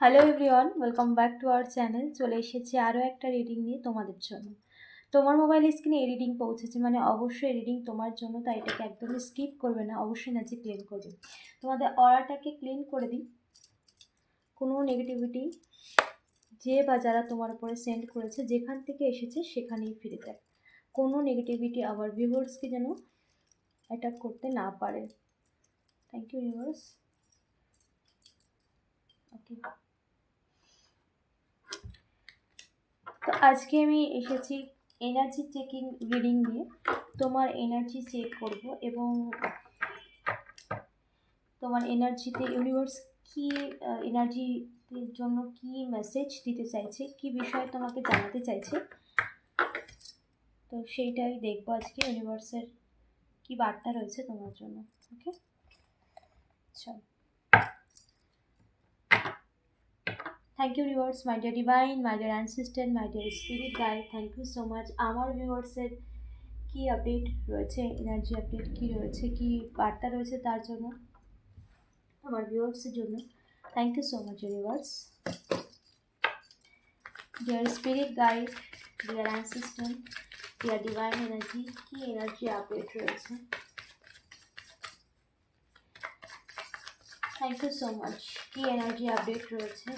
Hello everyone welcome back to our channel চলে এসেছি আরও একটা রিডিং নিয়ে তোমাদের জন্য। তোমার মোবাইল স্ক্রিনে রিডিং পৌঁছেছে মানে অবশ্যই রিডিং তোমার জন্য, তাই এটাকে একদমই স্কিপ করবে না, অবশ্যই নাচি ক্লিন করবে। তোমাদের অরাটাকে ক্লিন করে দিই। কোনো নেগেটিভিটি যে বা যারা তোমার উপরে সেন্ড করেছে, যেখান থেকে এসেছে, সেখানেই ফিরে যায়। কোনো নেগেটিভিটি আবার ভিউয়ার্সকে যেন অ্যাটাক করতে না পারে। থ্যাংক ইউ ভিউয়ার্স ওকে তো আজকে আমি এসেছি এনার্জি চেকিং রিডিং নিয়ে। তোমার এনার্জি চেক করব এবং তোমার এনার্জিতে ইউনিভার্স কি এনার্জির জন্য কি মেসেজ দিতে চাইছে, কি বিষয়ে তোমাকে জানাতে চাইছে। তো সেইটাই দেখব আজকে ইউনিভার্সের কি বার্তা রয়েছে তোমার জন্য ওকে চল। Thank you viewers my dear divine my dear assistant my dear spirit guide thank you so much আমার ভিউয়ার্সের কী আপডেট রয়েছে? এনার্জি আপডেট কী রয়েছে? কী বার্তা রয়েছে তার জন্য? আমার ভিউয়ার্সের জন্য thank you so much viewers dear spirit guide dear assistant dear divine energy key energy update রয়েছে? থ্যাংক ইউ সো মাচ কী এনার্জি আপডেট রয়েছে?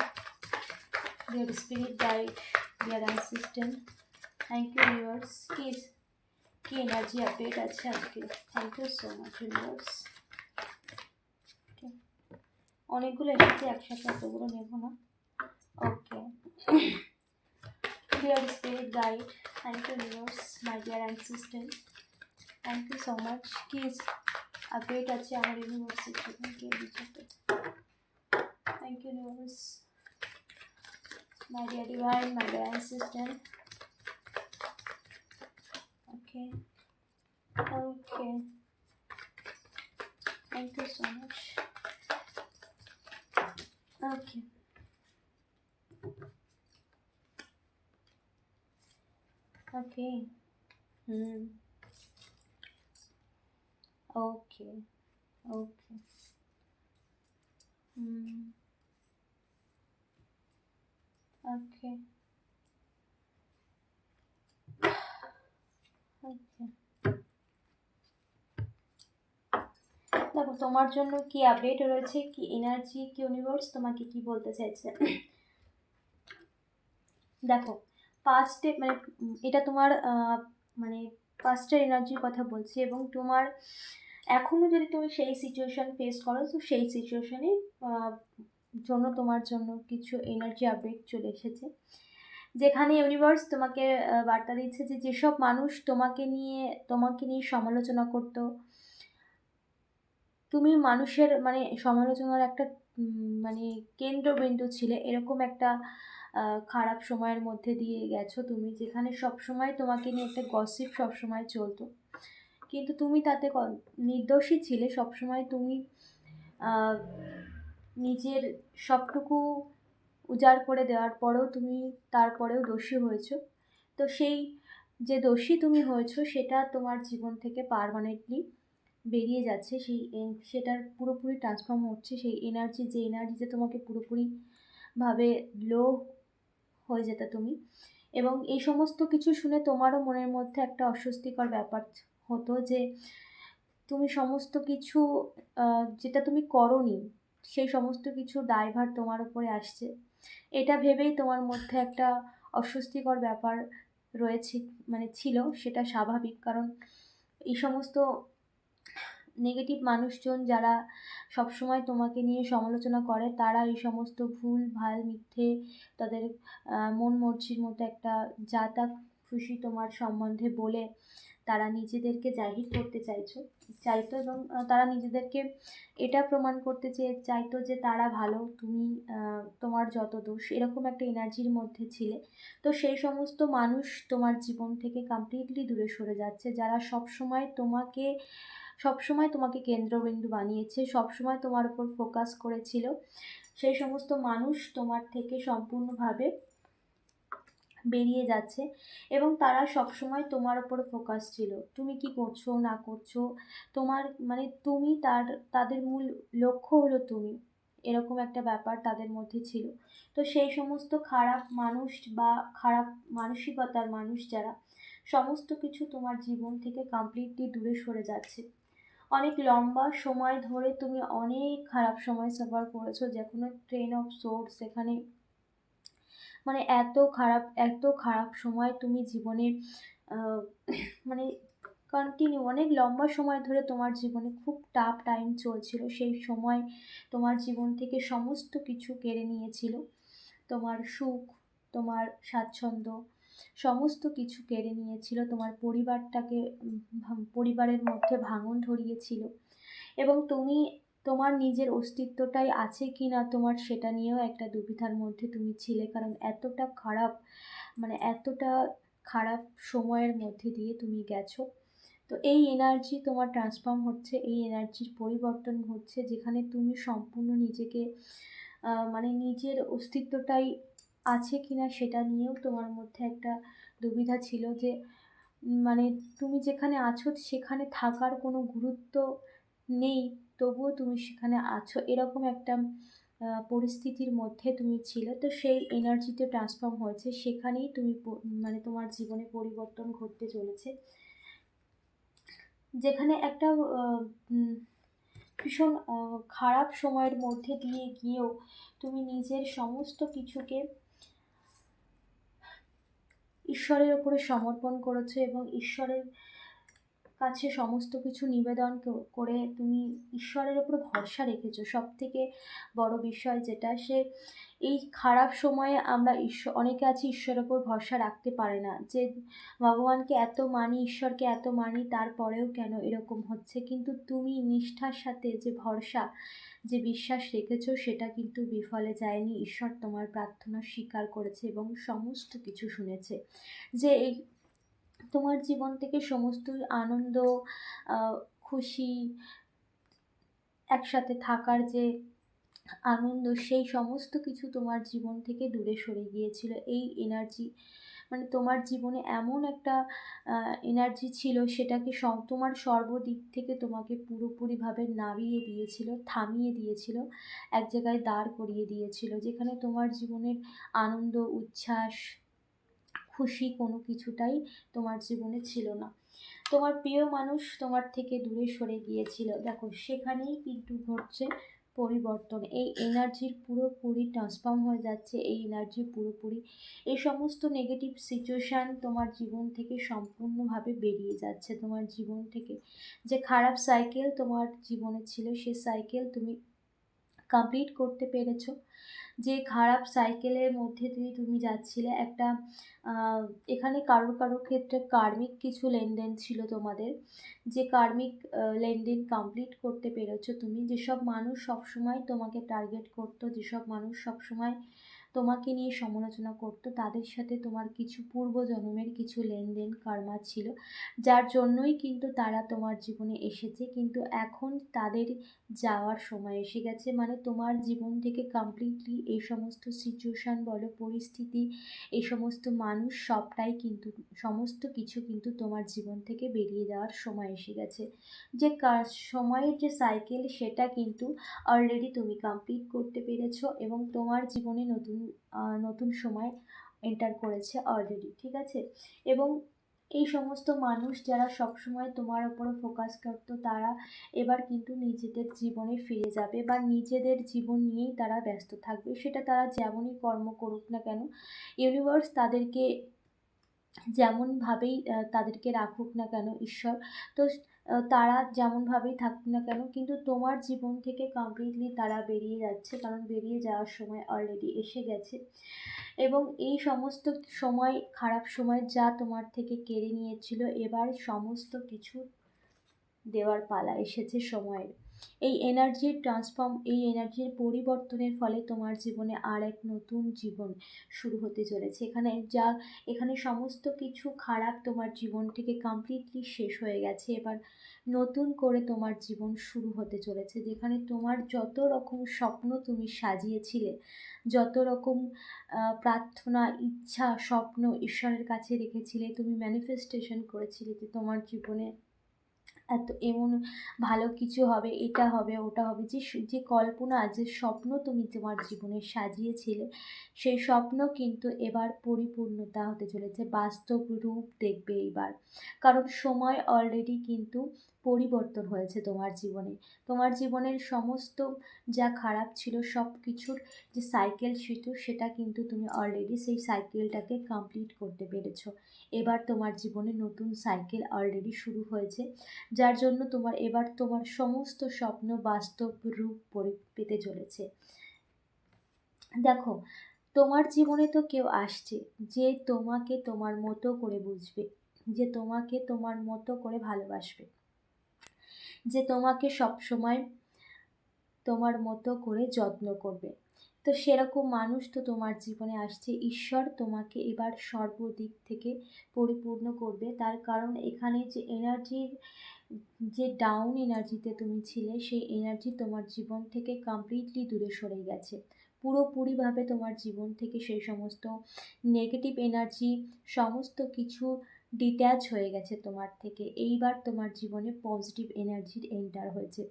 Dear spirit dear assistant. Thank you, viewers. Please, কি এনার্জি আপডেট আছে আজকে thank you so much viewers অনেকগুলো এসেছে একসাথে এতগুলো নেব না। Okay dear spirit guide thank you viewers my dear assistant thank you so much কি আপডেট আছে আমার ইউনিভার্সিটির জন্য কে দিচ্ছে thank you viewers my dear divine, my dear assistant. Okay. Okay. Thank you so much. Okay. Okay. Hmm. Okay. Okay. Hmm. Okay. দেখো, তোমার জন্য কি আপডেট রয়েছে? কি এনার্জি কি ইউনিভার্স তোমাকে কি বলতে চাইছে? দেখো পাস্টে মানে এটা তোমার মানে পাস্টের এনার্জির কথা বলছি এবং তোমার এখনও যদি তুমি সেই সিচুয়েশান ফেস করো, তো সেই সিচুয়েশানে জন্য, তোমার জন্য কিছু এনার্জি আপডেট চলে এসেছে। যেখানে ইউনিভার্স তোমাকে বার্তা দিচ্ছে যে যেসব মানুষ তোমাকে নিয়ে তোমাকে নিয়ে সমালোচনা করত, তুমি মানুষের মানে সমালোচনার একটা মানে কেন্দ্রবিন্দু ছিলে, এরকম একটা খারাপ সময়ের মধ্যে দিয়ে গেছো তুমি, যেখানে সব সময় তোমাকে নিয়ে একটা গসিপ সব সময় চলতো। কিন্তু তুমি তাতে নির্দোষী ছিলে, সবসময় তুমি নিজের সবটুকু উজাড় করে দেওয়ার পরেও তুমি তারপরেও দোষী হয়েছো। তো সেই যে দোষী তুমি হয়েছো, সেটা তোমার জীবন থেকে পারমানেন্টলি বেরিয়ে যাচ্ছে। সেই সেটার পুরোপুরি ট্রান্সফর্ম হচ্ছে। সেই এনার্জি যে এনার্জিতে তোমাকে পুরোপুরিভাবে লো হয়ে যেত তুমি। এবং এই সমস্ত কিছু শুনে তোমারও মনের মধ্যে একটা অস্বস্তিকর ব্যাপার হতো যে তুমি সমস্ত কিছু যেটা তুমি করনি সেই সমস্ত কিছু দায়ভার তোমার উপরে আসছে। এটা ভেবেই তোমার মধ্যে একটা অস্বস্তিকর ব্যাপার রয়েছে মানে ছিল, সেটা স্বাভাবিক। কারণ এই সমস্ত নেগেটিভ মানুষজন যারা সবসময় তোমাকে নিয়ে সমালোচনা করে, তারা এই সমস্ত ভুল, ভালো, মিথ্যে, তাদের মন মর্জির মতো একটা যা তা খুশি তোমার সম্বন্ধে বলে তারা নিজেদেরকে জাহির করতে চাইছো? চাইতো এবং তারা নিজেদেরকে এটা প্রমাণ করতে চেয়ে চাইতো যে তারা ভালো, তুমি তোমার যত দোষ, এরকম একটা এনার্জির মধ্যে ছিলে। তো সেই সমস্ত মানুষ তোমার জীবন থেকে কমপ্লিটলি দূরে সরে যাচ্ছে, যারা সব সময় তোমাকে, সবসময় তোমাকে কেন্দ্রবিন্দু বানিয়েছে, সবসময় তোমার উপর ফোকাস করেছিল। সেই সমস্ত মানুষ তোমার থেকে সম্পূর্ণভাবে বেরিয়ে যাচ্ছে এবং তারা সবসময় তোমার ওপর ফোকাস ছিল। তুমি কি করছ, না করছ? তোমার মানে তুমি তার, তাদের মূল লক্ষ্য হলো তুমি। এরকম একটা ব্যাপার তাদের মধ্যে ছিল। তো সেই সমস্ত খারাপ মানুষ বা খারাপ মানসিকতার মানুষ যারা, সমস্ত কিছু তোমার জীবন থেকে কমপ্লিটলি দূরে সরে যাচ্ছে। অনেক লম্বা সময় ধরে তুমি অনেক খারাপ সময় সাফার করেছ। যে কোনো ট্রেন অফ সোর্স সেখানে মানে এত খারাপ এত খারাপ সময় তুমি জীবনে মানে কন্টিনিউ অনেক লম্বা সময় ধরে তোমার জীবনে খুব টাফ টাইম চলছিল। সেই সময় তোমার জীবন থেকে সমস্ত কিছু কেড়ে নিয়েছিল। তোমার সুখ, তোমার স্বাচ্ছন্দ্য, সমস্ত কিছু কেড়ে নিয়েছিল। তোমার পরিবারটাকে পরিবারের মধ্যে ভাঙন ধরিয়েছিল। এবং তুমি তোমার নিজের অস্তিত্বটাই আছে কি না তোমার সেটা নিয়েও একটা দুবিধার মধ্যে তুমি ছিলে। কারণ এতটা খারাপ মানে এতটা খারাপ সময়ের মধ্যে দিয়ে তুমি গেছো। তো এই এনার্জি তোমার ট্রান্সফর্ম হচ্ছে, এই এনার্জির পরিবর্তন হচ্ছে, যেখানে তুমি সম্পূর্ণ নিজেকে মানে নিজের অস্তিত্বটাই আছে কি না সেটা নিয়েও তোমার মধ্যে একটা দুবিধা ছিল যে মানে তুমি যেখানে আছো সেখানে থাকার কোনো গুরুত্ব নেই। তবুও তুমি সেখানে আছো। এরকম একটা পরিস্থিতির মধ্যে তুমি ছিলে। তো সেই এনার্জিতে ট্রান্সফর্ম হয়েছে। সেখানেই তুমি মানে তোমার জীবনে পরিবর্তন ঘটতে চলেছে। যেখানে একটা ভীষণ খারাপ সময়ের মধ্যে দিয়ে গিয়েও তুমি নিজের সমস্ত কিছুকে ঈশ্বরের ওপরে সমর্পণ করেছ এবং ঈশ্বরের কাছে সমস্ত কিছু নিবেদন করে তুমি ঈশ্বরের ওপর ভরসা রেখেছো। সব থেকে বড় বিষয় যেটা, সে এই খারাপ সময়ে আমরা ঈশ্বর অনেকে আছে ঈশ্বরের ওপর ভরসা রাখতে পারে না। যে ভগবানকে এত মানি, ঈশ্বরকে এত মানি, তারপরেও কেন এরকম হচ্ছে? কিন্তু তুমি নিষ্ঠার সাথে যে ভরসা, যে বিশ্বাস রেখেছো, সেটা কিন্তু বিফলে যায়নি। ঈশ্বর তোমার প্রার্থনা স্বীকার করেছে এবং সমস্ত কিছু শুনেছে। যে এই তোমার জীবন থেকে সমস্ত আনন্দ খুশি, একসাথে থাকার যে আনন্দ, সেই সমস্ত কিছু তোমার জীবন থেকে দূরে সরে গিয়েছিল। এই এনার্জি মানে তোমার জীবনে এমন একটা এনার্জি ছিল সেটাকে তোমার সর্বদিক থেকে তোমাকে পুরোপুরিভাবে নামিয়ে দিয়েছিল, থামিয়ে দিয়েছিল, এক জায়গায় দাঁড় করিয়ে দিয়েছিল, যেখানে তোমার জীবনের আনন্দ, উচ্ছ্বাস খুশি কোনো কিছুটাই তোমার জীবনে ছিল না। তোমার প্রিয় মানুষ তোমার থেকে দূরে সরে গিয়েছিল। দেখো, সেখানেই কিন্তু ঘটছে পরিবর্তন। এই এনার্জির পুরোপুরি ট্রান্সফর্ম হয়ে যাচ্ছে, এই এনার্জি পুরোপুরি। এই সমস্ত নেগেটিভ সিচুয়েশান তোমার জীবন থেকে সম্পূর্ণভাবে বেরিয়ে যাচ্ছে। তোমার জীবন থেকে যে খারাপ সাইকেল তোমার জীবনে ছিল, সে সাইকেল তুমি কমপ্লিট করতে পেরেছ। যে খারাপ সাইকেলের মধ্যে দিয়ে তুমি যাচ্ছিলে, একটা এখানে কারোর কারোর ক্ষেত্রে কার্মিক কিছু লেনদেন ছিল তোমাদের। যে কার্মিক লেনদেন কমপ্লিট করতে পেরেছ তুমি, যেসব মানুষ সবসময় তোমাকে টার্গেট করতো, যেসব মানুষ সবসময় তোমাকে নিয়ে সমালোচনা করতো, তাদের সাথে তোমার কিছু পূর্বজন্মের কিছু লেনদেন কারমা ছিল, যার জন্যই কিন্তু তারা তোমার জীবনে এসেছে, কিন্তু এখন তাদের যাওয়ার সময় এসে গেছে। মানে তোমার জীবন থেকে কমপ্লিটলি এই সমস্ত সিচুয়েশান বলো, পরিস্থিতি, এই সমস্ত মানুষ সবটাই কিন্তু, সমস্ত কিছু কিন্তু তোমার জীবন থেকে বেরিয়ে যাওয়ার সময় এসে গেছে। যে সময়ের যে সাইকেল সেটা কিন্তু অলরেডি তুমি কমপ্লিট করতে পেরেছ এবং তোমার জীবনে নতুন নতুন সময় এন্টার করেছে অলরেডি ঠিক আছে? এবং এই সমস্ত মানুষ যারা সবসময় তোমার ওপরে ফোকাস করতো, তারা এবার কিন্তু নিজেদের জীবনে ফিরে যাবে বা নিজেদের জীবন নিয়েই তারা ব্যস্ত থাকবে। সেটা তারা যেমনই কর্ম করুক না কেন ইউনিভার্স তাদেরকে যেমনভাবেই তাদেরকে রাখুক না কেন, ঈশ্বর। তো তারা যেমনভাবেই থাকুক না কেন, কিন্তু তোমার জীবন থেকে কমপ্লিটলি তারা বেরিয়ে যাচ্ছে, কারণ বেরিয়ে যাওয়ার সময় অলরেডি এসে গেছে। এবং এই সমস্ত সময়, খারাপ সময় যা তোমার থেকে কেড়ে নিয়েছিল, এবার সমস্ত কিছু দেওয়ার পালা এসেছে সময়ের। এই এনার্জির ট্রান্সফর্ম এই এনার্জির পরিবর্তনের ফলে তোমার জীবনে আর এক নতুন জীবন শুরু হতে চলেছে। এখানে যা, এখানে সমস্ত কিছু খারাপ তোমার জীবন থেকে কমপ্লিটলি শেষ হয়ে গেছে। এবার নতুন করে তোমার জীবন শুরু হতে চলেছে। যেখানে তোমার যত রকম স্বপ্ন তুমি সাজিয়েছিলে, যত রকম প্রার্থনা, ইচ্ছা, স্বপ্ন ঈশ্বরের কাছে রেখেছিলে, তুমি ম্যানিফেস্টেশন করেছিলে যে তোমার জীবনে এত এমন ভালো কিছু হবে, এটা হবে, ওটা হবে, যে যে কল্পনা, যে স্বপ্ন তুমি তোমার জীবনে সাজিয়েছিলে, সেই স্বপ্ন কিন্তু এবার পরিপূর্ণতা হতে চলেছে, বাস্তব রূপ দেখবে এবার কারণ সময় অলরেডি কিন্তু পরিবর্তন হয়েছে তোমার জীবনে। তোমার জীবনের সমস্ত যা খারাপ ছিল সব কিছুর যে সাইকেল ছিল, সেটা কিন্তু তুমি অলরেডি সেই সাইকেলটাকে কমপ্লিট করতে পেরেছ। এবার তোমার জীবনে নতুন সাইকেল অলরেডি শুরু হয়েছে, যার জন্য তোমার, এবার তোমার সমস্ত স্বপ্ন বাস্তব রূপ পেতে চলেছে। দেখো, তোমার জীবনে তো কেউ আসছে যে তোমাকে তোমার মতো করে বুঝবে, যে তোমাকে তোমার মতো করে ভালোবাসবে। যে তোমাকে সবসময় তোমার মতো করে যত্ন করবে। তো সেরকম মানুষ তো তোমার জীবনে আসছে। ঈশ্বর তোমাকে এবার সর্বদিক থেকে পরিপূর্ণ করবে। তার কারণ এখানে যে এনার্জির যে ডাউন এনার্জিতে তুমি ছিলে, সেই এনার্জি তোমার জীবন থেকে কমপ্লিটলি দূরে সরে গেছে। পুরোপুরিভাবে তোমার জীবন থেকে সেই সমস্ত নেগেটিভ এনার্জি সমস্ত কিছু ডিট্যাচ হয়ে গেছে তোমার থেকে। এইবার তোমার জীবনে পজিটিভ এনার্জির এন্টার হয়েছে।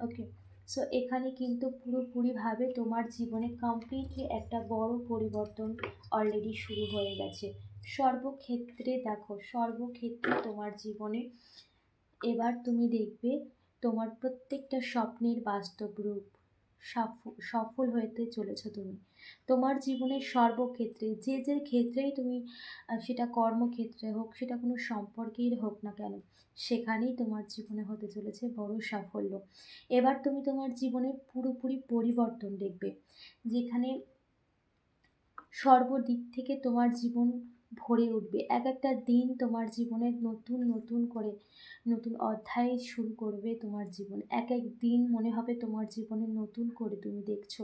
ওকে সো এখানে কিন্তু পুরোপুরিভাবে তোমার জীবনে কমপ্লিটলি একটা বড় পরিবর্তন অলরেডি শুরু হয়ে গেছে। সর্বক্ষেত্রে দেখো, সর্বক্ষেত্রে তোমার জীবনে এবার তুমি দেখবে তোমার প্রত্যেকটা স্বপ্নের বাস্তব রূপ সফ- সফল হতে চলেছো তুমি। তোমার জীবনের সর্বক্ষেত্রে, যে যে ক্ষেত্রেই তুমি সেটা কর্মক্ষেত্রে হোক, সেটা কোনো সম্পর্কেই হোক না কেন, সেখানেই তোমার জীবনে হতে চলেছে বড় সাফল্য। এবার তুমি তোমার জীবনে পুরোপুরি পরিবর্তন দেখবে, যেখানে সর্বদিক থেকে তোমার জীবন ভরে উঠবে। এক একটা দিন তোমার জীবনের নতুন নতুন করে, নতুন অধ্যায় শুরু করবে তোমার জীবন। এক এক দিন মনে হবে তোমার জীবনে নতুন করে তুমি দেখছ।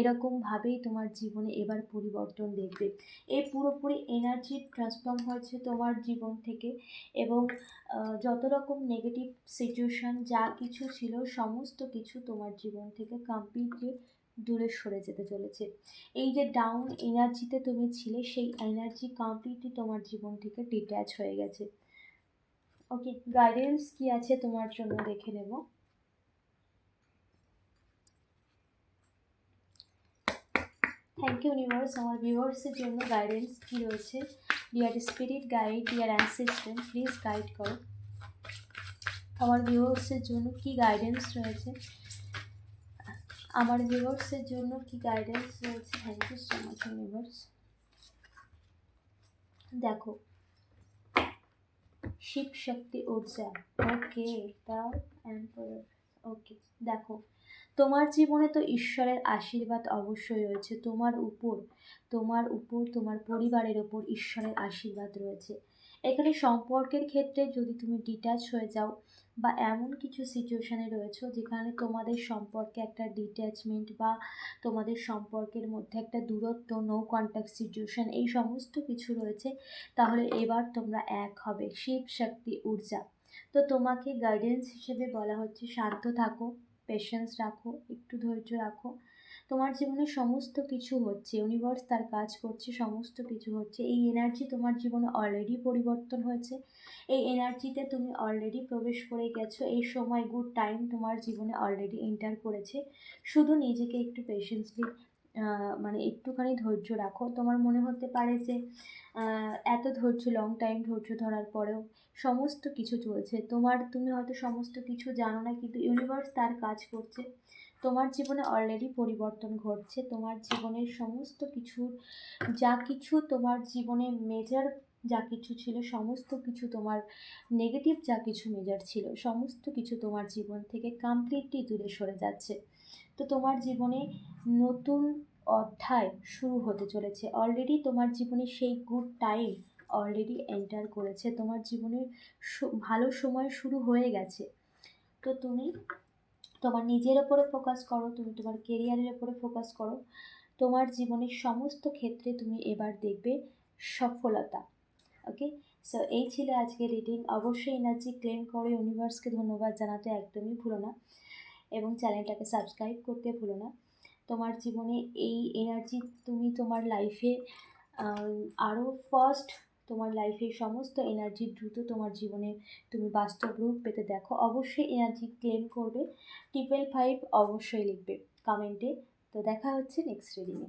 এরকমভাবেই তোমার জীবনে এবার পরিবর্তন দেখবে। এই পুরোপুরি এনার্জি ট্রান্সফর্ম হয়েছে তোমার জীবন থেকে এবং যত রকম নেগেটিভ সিচুয়েশান যা কিছু ছিল সমস্ত কিছু তোমার জীবন থেকে কমপ্লিটলি দূরে সরে যেতে চলেছে। এই যে ডাউন এনার্জিতে তুমি ছিলে, সেই এনার্জি কমপ্লিটলি তোমার জীবন থেকে ডিট্যাচ হয়ে গেছে। ওকে গাইডেন্স কি আছে তোমার জন্য দেখে নেব। থ্যাংক ইউ ইউনিভার্স আমার ভিউয়ার্সের জন্য গাইডেন্স কী রয়েছে dear spirit guide dear assistant please guide করো আমার ভিউয়ার্সের জন্য কি গাইডেন্স রয়েছে আমার ভিউয়ার্সের জন্য কি গাইডেন্স রয়েছে thank you so much universe দেখো শিব শক্তি ঊর্জা ওকে তাও এম্পায়ার ওকে দেখো তোমার জীবনে তো ঈশ্বরের আশীর্বাদ অবশ্যই রয়েছে। তোমার উপর তোমার উপর, তোমার পরিবারের উপর ঈশ্বরের আশীর্বাদ রয়েছে। এখানে সম্পর্কের ক্ষেত্রে যদি তুমি ডিট্যাচ হয়ে যাও বা এমন কিছু সিচুয়েশানে রয়েছো যেখানে তোমাদের সম্পর্কে একটা ডিট্যাচমেন্ট বা তোমাদের সম্পর্কের মধ্যে একটা দূরত্ব নো কন্ট্যাক্ট সিচুয়েশান এই সমস্ত কিছু রয়েছে, তাহলে এবার তোমরা এক হবে। শিব শক্তি ঊর্জা। তো তোমাকে গাইডেন্স হিসেবে বলা হচ্ছে শান্ত থাকো। পেশেন্স রাখো, একটু ধৈর্য রাখো। তোমার জীবনে সমস্ত কিছু হচ্ছে ইউনিভার্স তার কাজ করছে, সমস্ত কিছু হচ্ছে। এই এনার্জি তোমার জীবনে অলরেডি পরিবর্তন হয়েছে। এই এনার্জিতে তুমি অলরেডি প্রবেশ করে গেছো। এই সময় গুড টাইম তোমার জীবনে অলরেডি এন্টার করেছে। শুধু নিজেকে একটু পেশেন্সলি মানে একটুখানি ধৈর্য রাখো। তোমার মনে হতে পারে যে এত ধৈর্য লং টাইম ধৈর্য ধরার পরেও সমস্ত কিছু চলছে। তোমার, তুমি হয়তো সমস্ত কিছু জানো না, কিন্তু ইউনিভার্স তার কাজ করছে। তোমার জীবনে অলরেডি পরিবর্তন ঘটছে। তোমার জীবনের সমস্ত কিছুর যা কিছু তোমার জীবনে মেজার যা কিছু ছিল, সমস্ত কিছু তোমার নেগেটিভ যা কিছু মেজার ছিল, সমস্ত কিছু তোমার জীবন থেকে কমপ্লিটলি দূরে সরে যাচ্ছে। তো তোমার জীবনে নতুন অধ্যায় শুরু হতে চলেছে। অলরেডি তোমার জীবনে সেই গুড টাইম অলরেডি এন্টার করেছে। তোমার জীবনের ভালো সময় শুরু হয়ে গেছে। তো তুমি তোমার নিজের ওপরে ফোকাস করো, তুমি তোমার কেরিয়ারের ওপরে ফোকাস করো। তোমার জীবনের সমস্ত ক্ষেত্রে তুমি এবার দেখবে সফলতা। ওকে সো এই ছিল আজকে রিডিং অবশ্যই এনার্জি ক্লেম করে। ইউনিভার্সকে ধন্যবাদ জানাতে একদমই ভুলো না। এবং চ্যানেলটাকে সাবস্ক্রাইব করতে ভুলো না। তোমার জীবনে এই এনার্জি তুমি তোমার লাইফে আরও ফার্স্ট তোমার লাইফের সমস্ত এনার্জি দ্রুত তোমার জীবনে তুমি বাস্তব রূপ পেতে দেখো। অবশ্যই এনার্জি ক্লেম করবে। ট্রিপল ফাইভ অবশ্যই লিখবে কমেন্টে তো দেখা হচ্ছে নেক্সট রিডিংয়ে